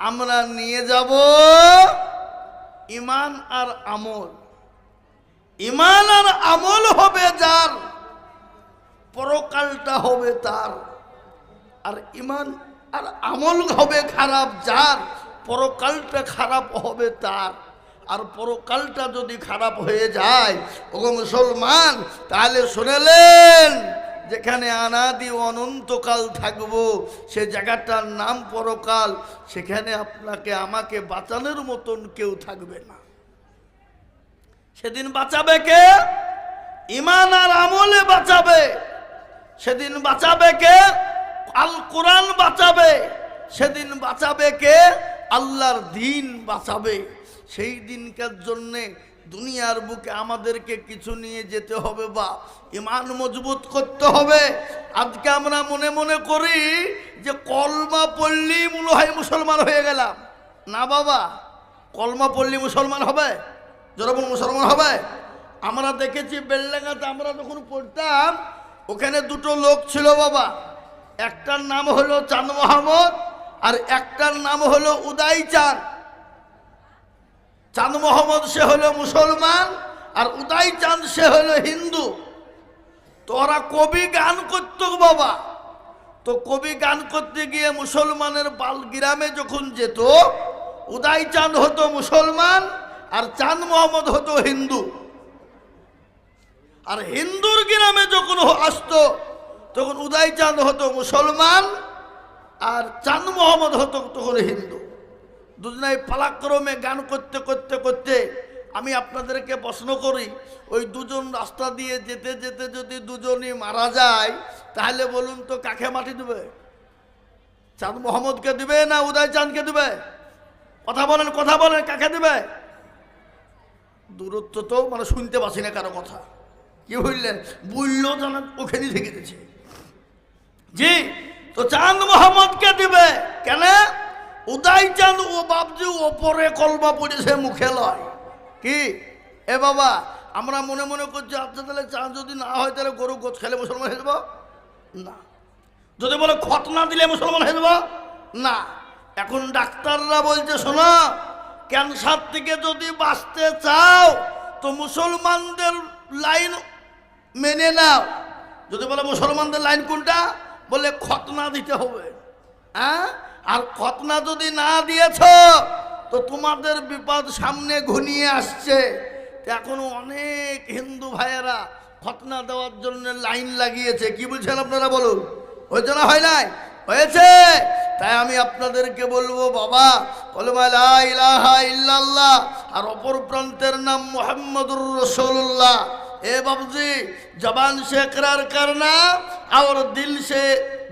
আমরা নিয়ে যাব ইমান আর আমল। ইমান আর আমল হবে যার, পরকালটা হবে তার। আর ইমান আর আমল হবে খারাপ যার, পরকালটা খারাপ হবে তার। আর পরকালটা যদি খারাপ হয়ে যায় ও মুসলমান, তাহলে শুনেলেন যেখানে আনাদি অনন্তকাল থাকব, সে জায়গাটার নাম পরকাল, সেখানে আপনাকে, আমাকে বাঁচানোর মতন কেউ থাকবে না। সেদিন বাঁচাবে কে? ইমান আর আমলে বাঁচাবে। সেদিন বাঁচাবে কে? আল কোরআন বাঁচাবে। সেদিন বাঁচাবে কে? আল্লাহর দিন বাঁচাবে। সেই দিনকার জন্যে দুনিয়ার বুকে আমাদেরকে কিছু নিয়ে যেতে হবে বা ইমান মজবুত করতে হবে। আজকে আমরা মনে মনে করি যে কলমা পড়লেই মনে হয় মুসলমান হয়ে গেলাম। না বাবা, কলমা পড়লি মুসলমান হবে? যখন মুসলমান হবে? আমরা দেখেছি বেলডাঙ্গাতে আমরা যখন পড়তাম, ওখানে দুটো লোক ছিল বাবা। একটার নাম হলো চাঁদ মোহাম্মদ আর একটার নাম হলো উদয় চাঁদ চাঁদ মোহাম্মদ, সে হলো মুসলমান আর উদয় চাঁদ, সে হলো হিন্দু। তো ওরা কবি গান করতো বাবা। তো কবি গান করতে গিয়ে মুসলমানের বাল গ্রামে যখন যেত, উদয় চাঁদ হতো মুসলমান আর চাঁদ মোহাম্মদ হতো হিন্দু। আর হিন্দুর গ্রামে যখন আসতো, তখন উদয় চাঁদ হতো মুসলমান আর চাঁদ মোহাম্মদ হতো তখন হিন্দু। দুজনাই পালাক্রমে গান করতে করতে করতে আমি আপনাদেরকে প্রশ্ন করি, ওই দুজন রাস্তা দিয়ে যেতে যেতে যদি দুজনই মারা যায়, তাহলে বলুন তো কাকে মাটি দেবে? চাঁদ মোহাম্মদকে দেবে না উদয় চাঁদকে দেবে? কথা বলেন কথা বলেন, কাকে দেবে? দূরত্ব তো মানে শুনতে পাচ্ছি না কারও কথা। কি বললেন? বললেও জানা ওখানে থেকে দিচ্ছে জি, তো চাঁদ মোহাম্মদকে দিবে। কেন? উদয় চাঁদ ও বাপজি ওপরে কলবা পড়েছে মুখে লয়। কি? এ বাবা, আমরা মনে মনে করছি আচ্ছা তাহলে চাঁদ যদি না হয়, তাহলে গরু গোছ খেলে মুসলমান হয়ে না। যদি বলে খত না দিলে মুসলমান হয়ে না। এখন ডাক্তাররা বলছে, শোনো, ক্যান্সার থেকে যদি বাঁচতে চাও, তো মুসলমানদের লাইন মেনে নাও। যদি বলে মুসলমানদের লাইন কোনটা? বলে খতনা দিতে হবে। হ্যাঁ? আর খতনা যদি না দিয়েছ, তো তোমাদের বিপদ সামনে ঘনিয়ে আসছে। এখনও অনেক হিন্দু ভাইয়েরা খতনা দেওয়ার জন্য লাইন লাগিয়েছে। কি বলছেন আপনারা বলুন? ওই জন্য হয় নাই? হয়েছে। তাই আমি আপনাদেরকে বলব, বাবা ইলাহা ইল্লাল্লাহ, আর অপর প্রান্তের নাম মোহাম্মদুর রসুল্লাহ ए बाबूजी जबान से इकरार करना और दिल से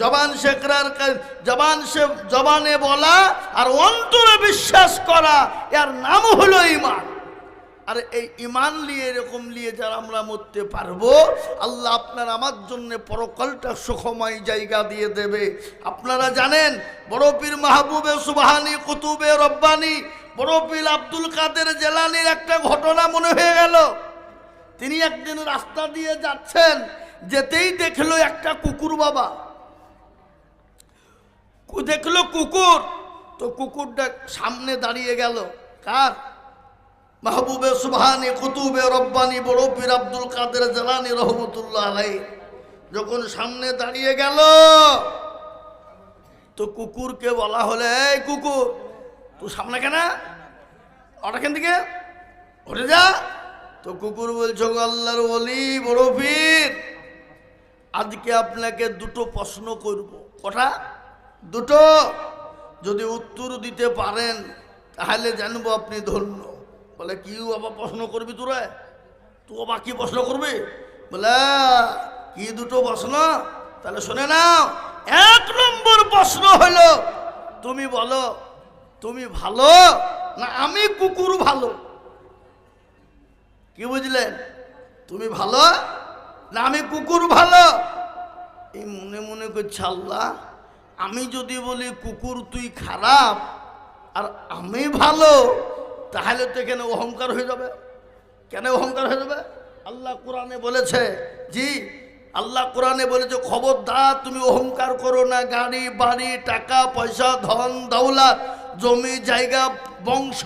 জবান সে ইকরার কর- জবান সে জবানে বলা আর অন্তরে বিশ্বাস করা এর নাম হলো ইমান আর এই ইমান নিয়ে এরকম নিয়ে যারা আমরা মরতে পারবো আল্লাহ আপনার আমার জন্য পরকালটা সুখময় জায়গা দিয়ে দেবে আপনারা জানেন বড় পীর মাহবুবে সুবাহানি কুতুবে রব্বানি বড় পীর আব্দুল কাদের জেলানির একটা ঘটনা মনে হয়ে গেল তিনি একদিন রাস্তা দিয়ে যাচ্ছেন, যেতেই দেখল একটা কুকুর বাবা। দেখল কুকুর, তো কুকুরটা সামনে দাঁড়িয়ে গেল। কার? মাহবুবে সুবহানি কুতুবে রব্বানি বড় পীর আব্দুল কাদের জালানি রহমতুল্লাহ আলাই যখন সামনে দাঁড়িয়ে গেল, তো কুকুরকে বলা হলে, এই কুকুর, তুই সামনে কেনা? ওটা কেন থেকে? ওঠে যা। তো কুকুর বলছ আল্লাহর বলি বড় পীর। আজকে আপনাকে দুটো প্রশ্ন করব। কটা? দুটো। যদি উত্তর দিতে পারেন, তাহলে জানব আপনি ধন্য। বলে, কি বাবা প্রশ্ন করবি তোরা? তুই আবার কি প্রশ্ন করবি? বলে, কি দুটো প্রশ্ন? তাহলে শুনে নাও। এক নম্বর প্রশ্ন হলো, তুমি বলো, তুমি ভালো না আমি কুকুর ভালো? কি বুঝলেন? তুমি ভালো? না, আমি কুকুর ভালো। এই মনে মনে করছে আল্লাহ, আমি যদি বলি, কুকুর, তুই খারাপ আর আমি ভালো, তাহলে তো এখানে অহংকার হয়ে যাবে। কেন অহংকার হয়ে যাবে? আল্লাহ কোরআনে বলেছে, জি, আল্লাহ কোরআনে বলেছে, খবরদার, তুমি অহংকার করো না। গাড়ি, বাড়ি, টাকা, পয়সা, ধন, দৌলত, জমি, জায়গা, বংশ,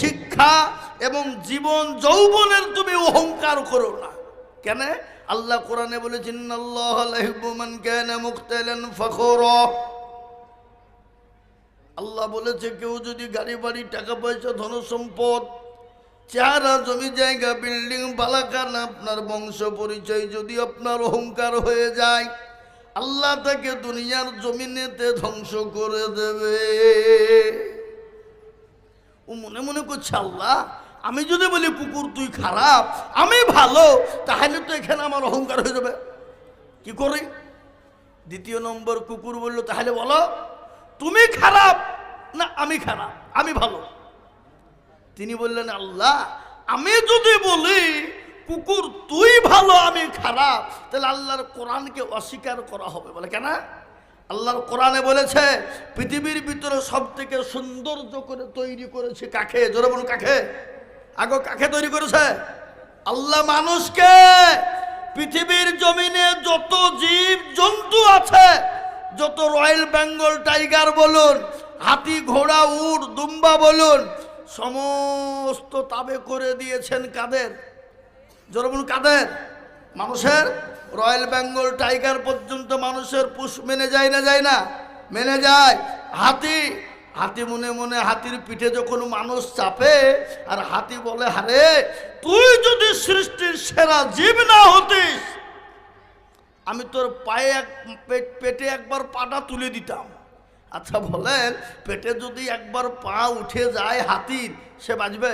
শিক্ষা এবং জীবন যৌবনের তুমি অহংকার করো না। কেন? আল্লাহ কোরআনে বলেছেন আল্লাহ বলেছে, কেউ যদি গাড়ি, বাড়ি টাকা পয়সা ধন সম্পদ চেহারা, জমি, জায়গা, বিল্ডিং বালাকান আপনার বংশ পরিচয় যদি আপনার অহংকার হয়ে যায়, আল্লাহ তাকে দুনিয়ার জমিনেতে ধ্বংস করে দেবে। ও মনে মনে করছে, আল্লাহ আমি যদি বলি কুকুর তুই খারাপ, আমি ভালো, তাহলে তো এখানে আমার অহংকার হয়ে যাবে। কি করি? দ্বিতীয় নম্বর, কুকুর বলল, তাহলে বলো, তুমি খারাপ না আমি খারাপ? আমি ভালো? তিনি বললেন, আল্লাহ, আমি যদি বলি, কুকুর তুই ভালো, আমি খারাপ, তাহলে আল্লাহর কোরআনকে অস্বীকার করা হবে। বলে কেন? আল্লাহর কোরআনে বলেছে, পৃথিবীর ভিতরে সব থেকে সৌন্দর্য করে তৈরি করেছে কাকে? জোরে বলুন, কাকে? আগে কাকে তৈরি করেছে? আল্লাহ মানুষকে পৃথিবীর জমিনে যত জীব জন্তু আছে, যত রয়্যাল বেঙ্গল টাইগার বলুন, হাতি, ঘোড়া, উট, দুম্বা বলুন, সমস্ত তাবে করে দিয়েছেন কাদের? জোরে বলুন, কাদের? মানুষের? রয়্যাল বেঙ্গল টাইগার পর্যন্ত মানুষের পুষ মেনে যায় না যায় না? মেনে যায় হাতি হাতি মনে মনে হাতির পিঠে যখন মানুষ চাপে, আর হাতি বলে হারে তুই যদি সৃষ্টির সেরা জীব না হতিস, আমি তোর পায়ে এক পেটে একবার পাটা তুলে দিতাম। আচ্ছা বলেন, পেটে যদি একবার পা উঠে যায় হাতির, সে বাজবে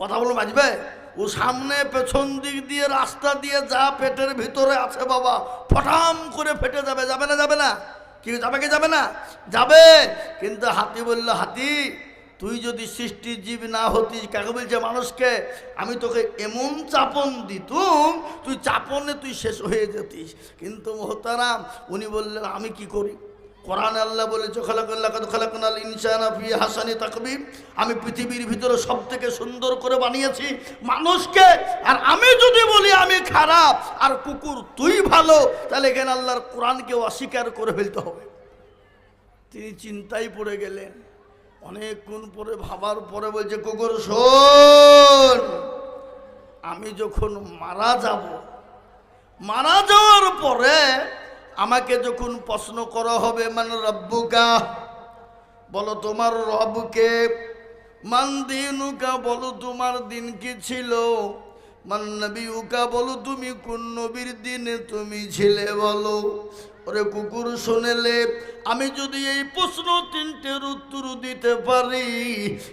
কথা বলো বাজবে ও সামনে পেছন দিক দিয়ে, রাস্তা দিয়ে যা পেটের ভিতরে আছে বাবা, ফটাম করে ফেটে যাবে যাবে না যাবে না? কি যাবে কি যাবে না? যাবে। কিন্তু হাতি বলল, হাতি, তুই যদি সৃষ্টির জীব না হতিস, কাকে বলছে মানুষকে? আমি তোকে এমন চাপন দিতুম, তুই চাপনে তুই শেষ হয়ে যেতিস। কিন্তু মোহতারাম, উনি বললেন, আমি কি করি? কোরআন আল্লাহ বলেছে খালাকুনাল ইনসানা ফি হাসানি তাকবির। আমি পৃথিবীর ভিতরে সব থেকে সুন্দর করে বানিয়েছি মানুষকে। আর আমি যদি বলি আমি খারাপ, আর কুকুর তুই ভালো, তাহলে এখানে আল্লাহর কোরআনকে অস্বীকার করে ফেলতে হবে। তিনি চিন্তায় পড়ে গেলেন। অনেকক্ষণ পরে, ভাবার পরে বলছে, কুকুর, শোন, আমি যখন মারা যাব, মারা যাওয়ার পরে আমাকে যখন প্রশ্ন করা হবে মানে রব্বুকা? বলো, তোমার রবকে? মান দিনুকা? বলো, তোমার দিন কি ছিল? মান নবীকা বলো, তুমি কোন নবীর দিনে তুমি ছিলে? বলো, ওরে কুকুর, শুনেলে আমি যদি এই প্রশ্ন তিনটের উত্তর দিতে পারি,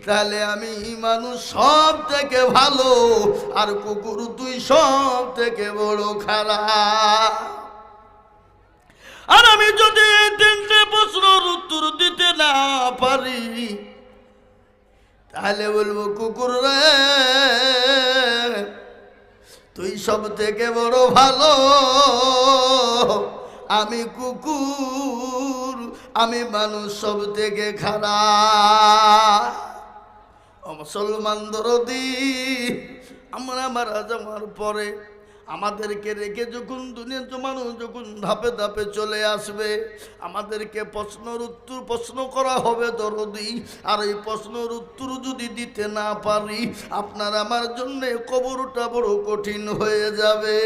তাহলে আমি মানুষ সব থেকে ভালো, আর কুকুর তুই সব থেকে বড় খারাপ। আর আমি যদি তিনটে প্রশ্নের উত্তর দিতে না পারি, তাহলে বলব, কুকুর রে, তুই সব থেকে বড় ভালো। আমি কুকুর, আমি মানুষ সব থেকে খারাপ মুসলমান দরদি, আমরা মারা যাওয়ার পরে আমাদেরকে রেখে যখন দুনিয়ার মানুষ যখন ধাপে ধাপে চলে আসবে, আমাদেরকে প্রশ্নর উত্তর প্রশ্ন করা হবে দরদি। আর এই প্রশ্নর উত্তর যদি দিতে না পারি, আপনার আমার জন্যে কবরটা বড় কঠিন হয়ে যাবে।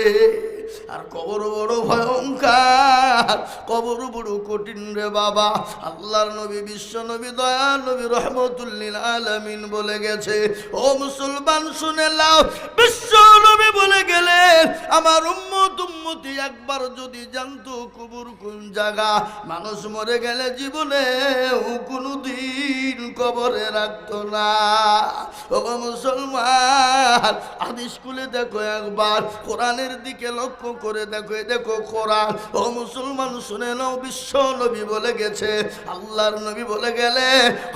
আর কবর বড় ভয়ঙ্কার, কবর বড় কঠিন রে বাবা। আল্লাহর নবী, বিশ্ব নবী দয়া নবী রহমতুল্লিল আলামিন বলে গেছে, ও মুসলমান, শুনে লাও বিশ্ব নবী বলে গেলেন আমার উম্মত উম্মতি একবার যদি জানতো কবর কোন জায়গা, মানুষ মরে গেলে জীবনে কোনো দিন কবরে রাখতো না। ও মুসলমান, আদি স্কুলে দেখো একবার, কোরআনের দিকে লক্ষ্য করে দেখো দেখো কোরআন। ও মুসলমান, শুনে নাও, বিশ্ব নবী বলে গেছে, আল্লাহর নবী বলে গেলে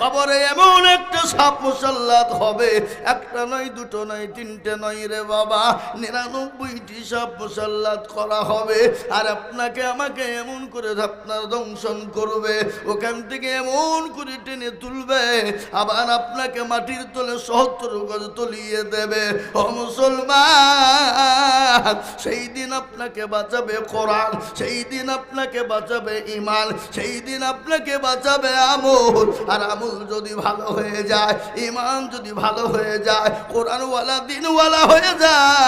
কবরে এমন একটা সাপ মুসাল্লাত হবে, একটা নয়, দুটো নয়, তিনটে নয় রে বাবা। নিরানব্বইটি সাপ মুসাল্লাত করা হবে আর আপনাকে আমাকে এমন করে আপনার দংশন করবে, ওখান থেকে এমন করে টেনে তুলবে, আবার আপনাকে মাটির তলে সহত্তর গজ তলিয়ে দেবে। ও মুসলমান, সেই দিন আপনাকে বাঁচাবে কোরআন, সেই দিন আপনাকে বাঁচাবে ইমান সেই দিন আপনাকে বাঁচাবে আমল। আর আমল যদি ভালো হয়ে যায় ইমান যদি ভালো হয়ে যায়, কোরআনওয়ালা দিনওয়ালা হয়ে যায়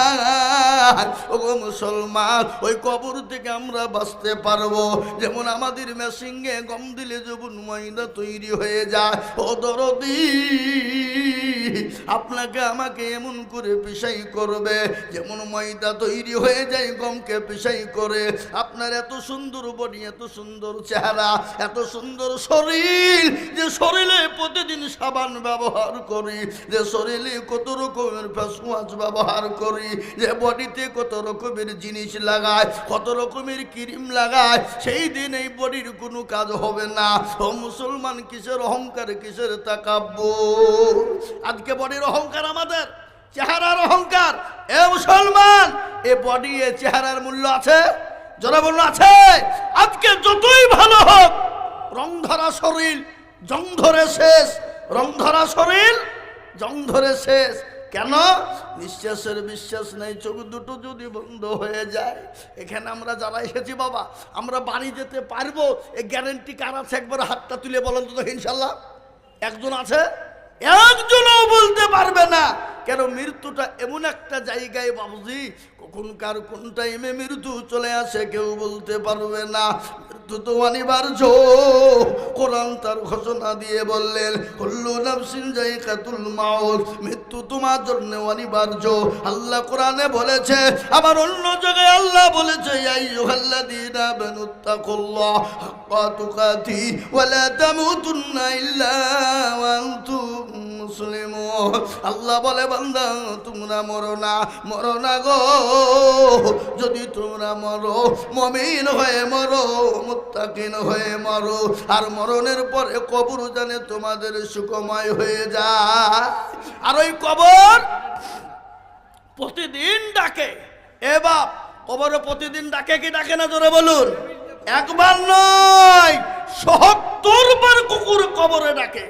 ও মুসলমান, ওই কবর থেকে আমরা বাঁচতে পারব। যেমন আমাদের মেশিংয়ে গম দিলে যখন ময়দা তৈরি হয়ে যায়, ও দরদি। আপনাকে আমাকে এমন করে পিসাই করবে, যেমন ময়দা তৈরি হয়ে যায় গমকে পিসাই করে। আপনার এত সুন্দর বডি এত সুন্দর চেহারা, এত সুন্দর শরীর, যে শরীরে প্রতিদিন সাবান ব্যবহার করি, যে শরীরে কত রকমের ফেস ওয়াশ ব্যবহার করি, যে বডিতে কত রকমের জিনিস লাগায় কত রকমের ক্রিম লাগায় সেই দিন এই বডির কোনো কাজ হবে না। ও মুসলমান কিসের অহংকার, কিসের তাকাব্য আজকে বডির অহংকার আমাদের, চেহারার অহংকার। এ মুসলমান, এ বডি, এ চেহারার মূল্য আছে? বলল আছে। আজকে যতই ভালো হোক, রং ধরা শরীর, জং ধরে শেষ। রং ধরা শরীর, জং ধরে শেষ। কেন? নিঃশ্বাসের বিশ্বাস নেই, চোখ দুটো যদি বন্ধ হয়ে যায়। এখানে আমরা যারা এসেছি বাবা, আমরা বাড়ি যেতে পারব এই গ্যারেন্টি কার আছে? একবার হাতটা তুলে বলেন তো ইনশাল্লাহ। একজন আছে? একজনও বলতে পারবে না। কেন মৃত্যুটা এমন একটা জায়গায় বাবুজি কখন কার কোন টাইমে মৃত্যু চলে আসে কেউ বলতে পারবে না। মৃত্যু তো অনিবার্য। কোরআন তার ঘোষণা দিয়ে বললেন হুল্লু নাফসিন জায়গাতুল মাউত। মৃত্যু তোমার জন্য অনিবার্য। আল্লাহ কোরআনে বলেছে, আবার অন্য জায়গায় আল্লাহ বলেছে আইয়ুহাল্লাযীনা আমানুত্তাকুল্লাহ হাক্কা তুকাতি ওয়া লা তামুতুন্না ইল্লা ওয়া মুসলিমুন আল্লাহ বলে, বান্দা, তোমরা মরো না মরো না গো। যদি তোমরা মরো, মমিন হয়ে মরো, মুত্তাকিন হয়ে মরো, আর মরণের পরে কবর জানে তোমাদের সুখময় হয়ে যায়। আর ওই কবর প্রতিদিন ডাকে। এ বাপ, কবরে প্রতিদিন ডাকে কি ডাকে না, জোরে বলুন। একবার নয় সত্তর বার কুকুর কবরে ডাকে।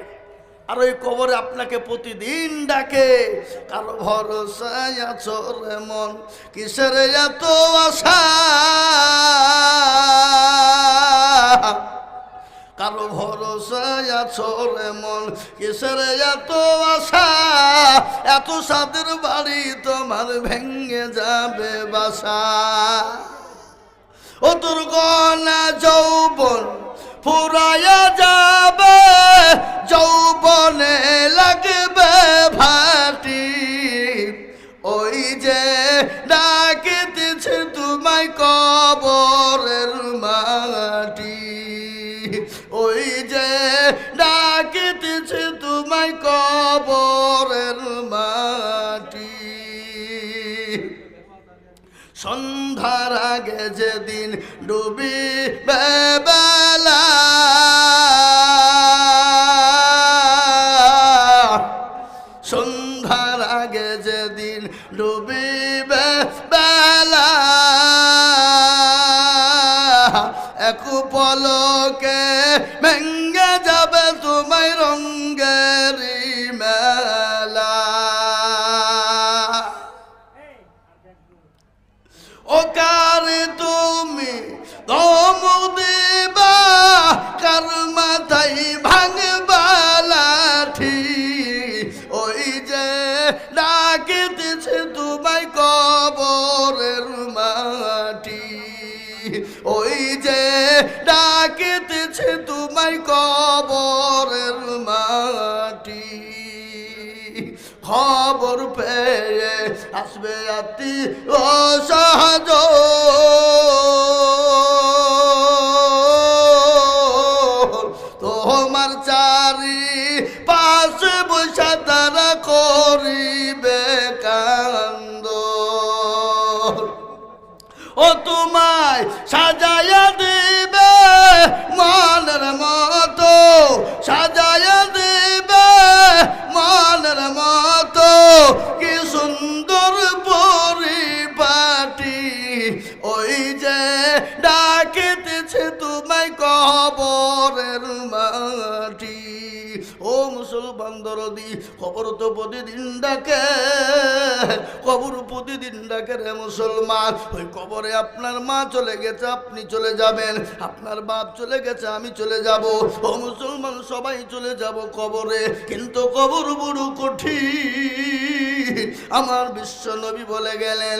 আর ওই কবরে আপনাকে প্রতিদিন ডাকে, কারও ভরসায় আছো মন, কিসের এত আশা? কারও ভরসায় আছো মন, কিসের এত আশা? এত সাদের বাড়ি তোমার ভেঙে যাবে বাসা। ও তোর গনা যৌবন ফুরায়া যাবে যৌবনে লাগবে ভাটি। ওই যে ডাকিতেছে তোমায় কবরের মাটি আগে যেদিন ডুবি বেলা। সন্ধ্যার আগে যেদিন ডুবিবে বেলা। এক পলকে ভেঙ্গে যে ডাকিতেছে তোমায় কবরের মাটি। খবর পেয়ে আসবে আতি ও সহজ তোমার চারি পাশে বসে তারা করিবে কান্দ ও তোমায় সাজায়া ডাকিতেছে তোমায় কবরের মাটি। ও মুসলমান দরদি খবর তো প্রতিদিন ডাকে, কবর প্রতিদিন ডাকে রে মুসলমান। ওই কবরে আপনার মা চলে গেছে, আপনি চলে যাবেন। আপনার বাপ চলে গেছে, আমি চলে যাব। ও মুসলমান, সবাই চলে যাব কবরে। কিন্তু কবর বড় কঠিন। আমার বিশ্ব নবী বলে গেলেন